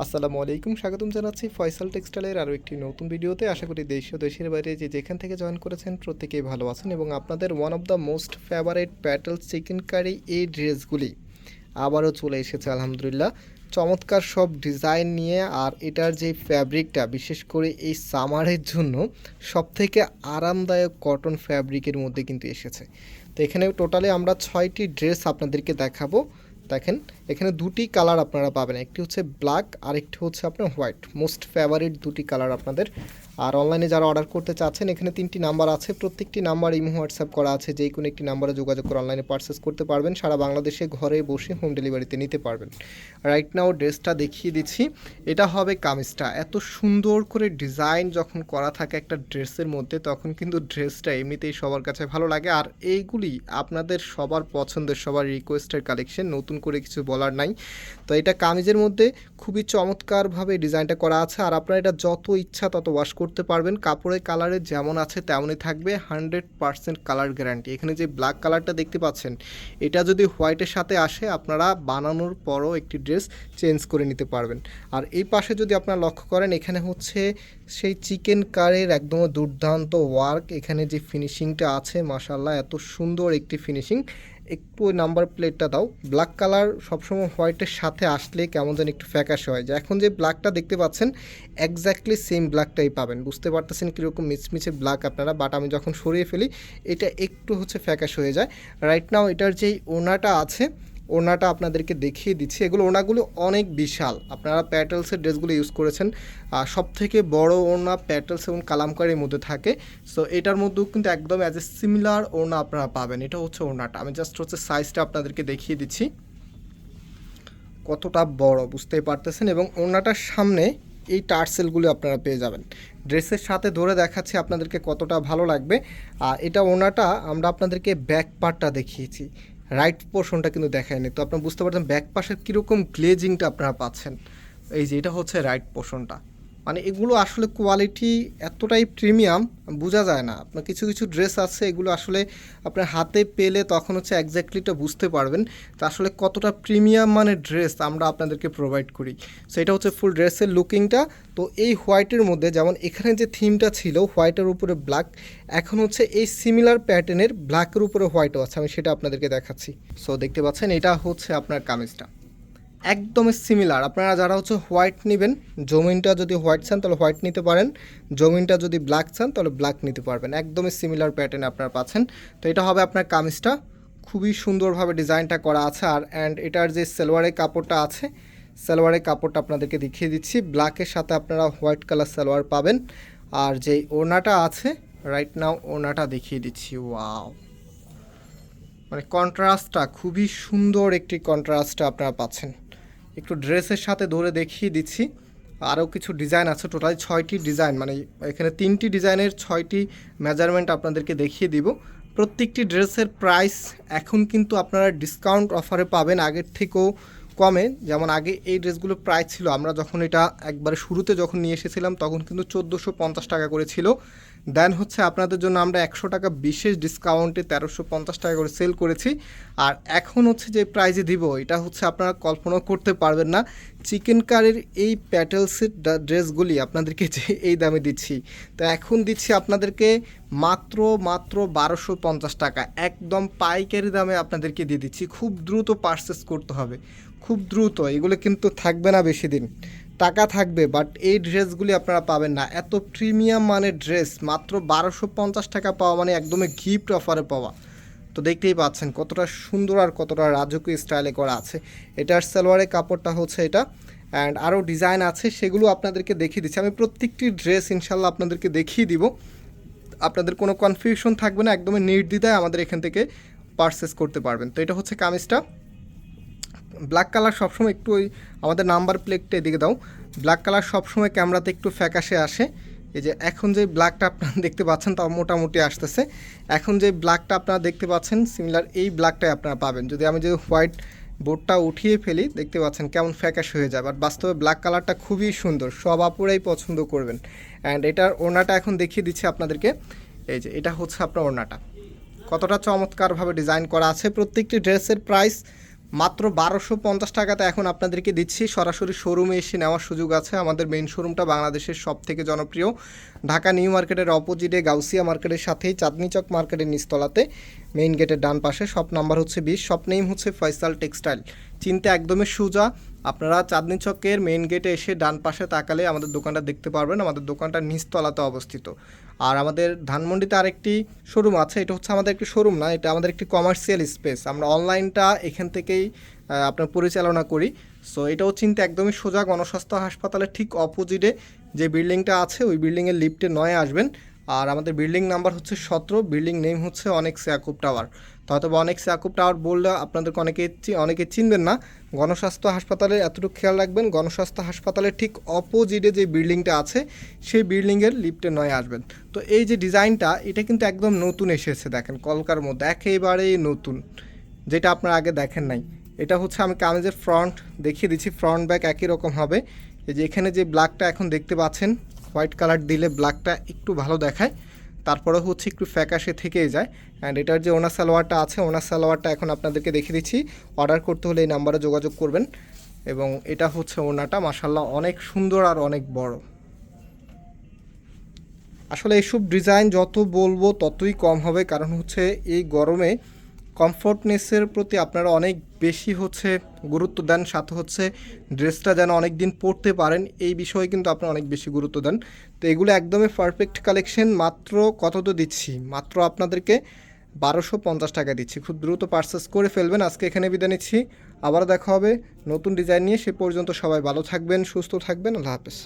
আসসালামু আলাইকুম, স্বাগতম জানাচ্ছি ফয়সাল টেক্সটাইলের আরও একটি নতুন ভিডিওতে। আশা করি দেশ ও দেশের বাইরে যে যেখান থেকে জয়েন করেছেন প্রত্যেকেই ভালো আছেন এবং আপনাদের one of the most favourite Patel chicken curry এই ড্রেসগুলি আবারও চলে এসেছে, আলহামদুলিল্লাহ। চমৎকার সব ডিজাইন নিয়ে আর এটার যে ফ্যাব্রিকটা বিশেষ করে এই সামারের জন্য সবথেকে আরামদায়ক কটন ফ্যাব্রিকের মধ্যে কিন্তু এসেছে। তো এখানে টোটালি আমরা ছয়টি ড্রেস আপনাদেরকে দেখাবো। দেখেন এখানে দুটি কালার আপনারা পাবেন, একটি হচ্ছে ব্ল্যাক আর একটি হচ্ছে আপনার হোয়াইট। মোস্ট ফেভারিট দুটি কালার আপনাদের। আর অনলাইনে যারা অর্ডার করতে চাচ্ছেন, এখানে তিনটি নাম্বার আছে। প্রত্যেকটি নাম্বার ইমো, হোয়াটসঅ্যাপ করা আছে। যেই কোনো একটি নাম্বারে যোগাযোগ করে অনলাইনে পারচেস করতে পারবেন। সারা বাংলাদেশে ঘরে বসে হোম ডেলিভারিতে নিতে পারবেন। রাইট নাও ড্রেসটা দেখিয়ে দিচ্ছি। এটা হবে কামিজটা। এত সুন্দর করে ডিজাইন যখন করা থাকে একটা ড্রেসের মধ্যে, তখন কিন্তু ড্রেসটা এমনিতেই সবার কাছে ভালো লাগে। আর এইগুলি আপনাদের সবার পছন্দের, সবার রিকোয়েস্টের কালেকশন নতুন করে কিছু বলার নাই। তো এটা কামিজের মধ্যে খুবই চমৎকারভাবে ডিজাইনটা করা আছে। আর আপনারা এটা যত ইচ্ছা তত ওয়াশ করতে পারবেন। কাপড়ের কালারে যেমন আছে তেমনই থাকবে। হান্ড্রেড পারসেন্ট কালার গ্যারান্টি এখানে যে ব্ল্যাক কালারটা দেখতে পাচ্ছেন, এটা যদি হোয়াইটের সাথে আসে, আপনারা বানানোর পরও একটি ড্রেস চেঞ্জ করে নিতে পারবেন। আর এই পাশে যদি আপনারা লক্ষ্য করেন, এখানে হচ্ছে সেই চিকেন কারের একদম দুর্দান্ত ওয়ার্ক এখানে যে ফিনিশিংটা আছে মাসাল্লাহ এত সুন্দর একটি ফিনিশিং একটু নাম্বার প্লেটটা দাও। ব্ল্যাক কালার সবসময় হোয়াইটের সাথে আসলে কেমন যেন একটু ফ্যাকাশে হয় যে এখন যে ব্ল্যাকটা দেখতে পাচ্ছেন একজাক্টলি সেম ব্ল্যাকটাই পাবেন। বুঝতে পারতেছেন কীরকম মিচমিচে ব্ল্যাক আপনারা বাট আমি যখন সরিয়ে ফেলি, এটা একটু হচ্ছে ফ্যাকাশ হয়ে যায়। রাইট নাও এটার যেই ওনাটা আছে ওনাটা আপনাদেরকে দেখিয়ে দিচ্ছি। এগুলো ওনাগুলো অনেক বিশাল। আপনারা প্যাটেলসের ড্রেসগুলো ইউজ করেছেন। আর সব থেকে বড় ওনা প্যাটেলস এবং কালামকারির মধ্যে থাকে। সো এটার মধ্যেও কিন্তু একদম অ্যাজ এ সিমিলার ওনা আপনারা পাবেন। এটা হচ্ছে ওনাটা। আমি জাস্ট হচ্ছে সাইজটা আপনাদেরকে দেখিয়ে দিচ্ছি। কতটা বড়, বুঝতেই পারতেছেন? এবং ওনাটার সামনে এই টার্সেলগুলি আপনারা পেয়ে যাবেন। ড্রেসের সাথে ধরে দেখাচ্ছি আপনাদেরকে কতটা ভালো লাগবে। আর এটা ওনাটা আমরা আপনাদেরকে ব্যাক পার্টটা দেখিয়েছি। রাইট পোর্শনটা কিন্তু দেখায়নি। তো আপনারা বুঝতে পারছেন ব্যাক পাশের কীরকম গ্লেজিংটা আপনারা পাচ্ছেন। এই যে এটা হচ্ছে রাইট পোর্শনটা মানে এগুলো আসলে কোয়ালিটি এতটাই প্রিমিয়াম বোঝা যায় না। আপনার কিছু কিছু ড্রেস আছে, এগুলো আসলে আপনার হাতে পেলে তখন হচ্ছে একজ্যাক্টলিটা বুঝতে পারবেন তো আসলে কতটা প্রিমিয়াম মানে ড্রেস আমরা আপনাদেরকে প্রোভাইড করি। সো এটা হচ্ছে ফুল ড্রেসের লুকিংটা তো এই হোয়াইটের মধ্যে যেমন এখানে যে থিমটা ছিল হোয়াইটের উপরে ব্ল্যাক এখন হচ্ছে এই সিমিলার প্যাটার্নের ব্ল্যাকের উপরে হোয়াইটও আছে, আমি সেটা আপনাদেরকে দেখাচ্ছি। সো দেখতে পাচ্ছেন, এটা হচ্ছে আপনার কামিজটা। একদমই সিমিলার আপনারা যারা হচ্ছে হোয়াইট নেবেন, জমিনটা যদি হোয়াইট চান তাহলে হোয়াইট নিতে পারেন। জমিনটা যদি ব্ল্যাক চান তাহলে ব্ল্যাক নিতে পারবেন। একদমই সিমিলার প্যাটার্নে আপনারা পাচ্ছেন। তো এটা হবে আপনার কামিজটা। খুবই সুন্দরভাবে ডিজাইনটা করা আছে। আর অ্যান্ড এটার যে সালোয়ারের কাপড়টা আছে, সালোয়ারের কাপড়টা আপনাদেরকে দেখিয়ে দিচ্ছি। ব্ল্যাকের সাথে আপনারা হোয়াইট কালার সালোয়ার পাবেন। আর যেই ওড়নাটা আছে রাইট নাও ওড়নাটা দেখিয়ে দিচ্ছি। ওয়াও মানে কন্ট্রাস্টটা খুবই সুন্দর একটি কন্ট্রাস্টটা আপনারা পাচ্ছেন। একটু ড্রেসের সাথে ধরে দেখিয়ে দিচ্ছি। আরও কিছু ডিজাইন আছে, টোটাল ছয়টি ডিজাইন মানে এখানে তিনটি ডিজাইনের ছয়টি মেজারমেন্ট আপনাদেরকে দেখিয়ে দিব। প্রত্যেকটি ড্রেসের প্রাইস এখন কিন্তু আপনারা ডিসকাউন্ট অফারে পাবেন আগের থেকেও কমে। যেমন আগে এই ড্রেসগুলোর প্রাইস ছিল, আমরা যখন এটা একবারে শুরুতে যখন নিয়ে এসেছিলাম, তখন কিন্তু চোদ্দোশো পঞ্চাশ টাকা করে ছিল। দেন হচ্ছে আপনাদের জন্য আমরা একশো টাকা বিশেষ ডিসকাউন্টে তেরোশো পঞ্চাশ টাকা করে সেল করেছি। আর এখন হচ্ছে যে প্রাইজে দিব, এটা হচ্ছে আপনারা কল্পনা করতে পারবেন না। চিকেন কারির এই প্যাটেলসের ড্রেসগুলি আপনাদেরকে যে এই দামে দিচ্ছি। তো এখন দিচ্ছি আপনাদেরকে মাত্র মাত্র বারোশো পঞ্চাশ টাকা। একদম পাইকারি দামে আপনাদেরকে দিয়ে দিচ্ছি। খুব দ্রুত পারচেস করতে হবে। খুব দ্রুত, এগুলো কিন্তু থাকবে না বেশি দিন। টাকা থাকবে বাট এই ড্রেসগুলি আপনারা পাবেন না। এত প্রিমিয়াম মানের ড্রেস মাত্র বারোশো পঞ্চাশ টাকা পাওয়া মানে একদমই গিফট অফারে পাওয়া। তো দেখতেই পাচ্ছেন কতটা সুন্দর আর কতটা রাজকীয় স্টাইলে করা আছে। এটার সালোয়ারের কাপড়টা হচ্ছে এটা অ্যান্ড আরও ডিজাইন আছে, সেগুলো আপনাদেরকে দেখিয়ে দিচ্ছি। আমি প্রত্যেকটি ড্রেস ইনশাল্লাহ আপনাদেরকে দেখিয়ে দিব। আপনাদের কোনো কনফিউশন থাকবে না, একদমই নির্দ্বিধায় আমাদের এখান থেকে পারচেস করতে পারবেন। তো এটা হচ্ছে কামিজটা। ব্ল্যাক কালার সবসময় একটু ওই আমাদের নাম্বার প্লেটটা এদিকে দাও। ব্ল্যাক কালার সবসময় ক্যামেরাতে একটু ফ্যাকাশে আসে। এই যে এখন যে ব্ল্যাকটা আপনারা দেখতে পাচ্ছেন তাও মোটামুটি আসতেছে। এখন যে ব্ল্যাকটা আপনারা দেখতে পাচ্ছেন সিমিলার এই ব্ল্যাকটাই আপনারা পাবেন। যদি আমি যে হোয়াইট বোর্ডটা উঠিয়ে ফেলি, দেখতে পাচ্ছেন কেমন ফ্যাকাশ হয়ে যায়। বাট বাস্তবে ব্ল্যাক কালারটা খুবই সুন্দর, সব আপুরাই পছন্দ করবেন। অ্যান্ড এটার ওড়নাটা এখন দেখিয়ে দিচ্ছি আপনাদেরকে। এই যে এটা হচ্ছে আপনার ওড়নাটা। কতটা চমৎকারভাবে ডিজাইন করা আছে। প্রত্যেকটি ড্রেসের প্রাইস মাত্র বারোশো পঞ্চাশ টাকাতে এখন আপনাদেরকে দিচ্ছি। সরাসরি শোরুমে এসে নেওয়ার সুযোগ আছে। আমাদের মেইন শোরুমটা বাংলাদেশের সব থেকে জনপ্রিয়। ঢাকা নিউ মার্কেটের অপোজিটে গাউসিয়া মার্কেটের সাথেই চাঁদনিচক মার্কেটের নিচতলাতে মেইন গেটের ডান পাশে। শপ নাম্বার হচ্ছে বিশ। শপ নেম হচ্ছে ফয়সাল টেক্সটাইল চিনতে একদমই সোজা। আপনারা চাঁদনি চকের মেন গেটে এসে ডান পাশে তাকালে আমাদের দোকানটা দেখতে পারবেন। আমাদের দোকানটা নিচতলাতে অবস্থিত। আর আমাদের ধানমন্ডিতে আরেকটি শোরুম আছে। এটা হচ্ছে আমাদের একটি শোরুম না, এটা আমাদের একটি কমার্শিয়াল স্পেস আমরা অনলাইনটা এখান থেকেই আপনার পরিচালনা করি। সো এটাও চিনতে একদমই সোজা গণস্বাস্থ্য হাসপাতালের ঠিক অপোজিটে যে বিল্ডিংটা আছে, ওই বিল্ডিংয়ের লিফটে নয় আসবেন। আর আমাদের বিল্ডিং নাম্বার হচ্ছে সতেরো বিল্ডিং নেম হচ্ছে অনেক ইয়াকুব টাওয়ার তো হয়তো অনেক ইয়াকুব টাওয়ার বললে আপনাদেরকে অনেকে অনেকে চিনবেন না। গণস্বাস্থ্য হাসপাতালে এতটুকু খেয়াল রাখবেন, গণস্বাস্থ্য হাসপাতালের ঠিক অপোজিটে যে বিল্ডিংটা আছে, সেই বিল্ডিংয়ের লিফটে নয় আসবেন। তো এই যে ডিজাইনটা এটা কিন্তু একদম নতুন এসেছে, দেখেন কলকার মধ্যে, একেবারেই নতুন, যেটা আপনারা আগে দেখেন নাই। এটা হচ্ছে আমি কামিজের ফ্রন্ট দেখিয়ে দিচ্ছি ফ্রন্ট ব্যাক একই রকম হবে। এই যে এখানে যে ব্ল্যাকটা এখন দেখতে পাচ্ছেন হোয়াইট কালার দিলে ব্ল্যাকটা একটু ভালো দেখায়। তারপরে হচ্ছে একটু ফ্যাকাশে থেকেই যায়। অ্যান্ড এটার যে ওনার সালোয়ারটা আছে, ওনার সালোয়ারটা এখন আপনাদেরকে দেখিয়ে দিচ্ছি। অর্ডার করতে হলে এই নাম্বারে যোগাযোগ করবেন। এবং এটা হচ্ছে ওনাটা মাসাল্লাহ অনেক সুন্দর আর অনেক বড়। আসলে এইসব ডিজাইন যত বলব ততই কম হবে। কারণ হচ্ছে এই গরমে কমফোর্টনেসের প্রতি আপনারা অনেক বেশি হচ্ছে গুরুত্ব দেন, সাথে হচ্ছে ড্রেসটা যেন অনেক দিন পরতে পারেন, এই বিষয়ে কিন্তু আপনারা অনেক বেশি গুরুত্ব দেন। তো এগুলো একদমই পারফেক্ট কালেকশন মাত্র কত তো দিচ্ছি? মাত্র আপনাদেরকে বারোশো পঞ্চাশ টাকা দিচ্ছি। খুব দ্রুত পারচেস করে ফেলবেন। আজকে এখানে বিদায় নিচ্ছি। আবার দেখা হবে নতুন ডিজাইন নিয়ে। সে পর্যন্ত সবাই ভালো থাকবেন, সুস্থ থাকবেন। আল্লাহ হাফেজ।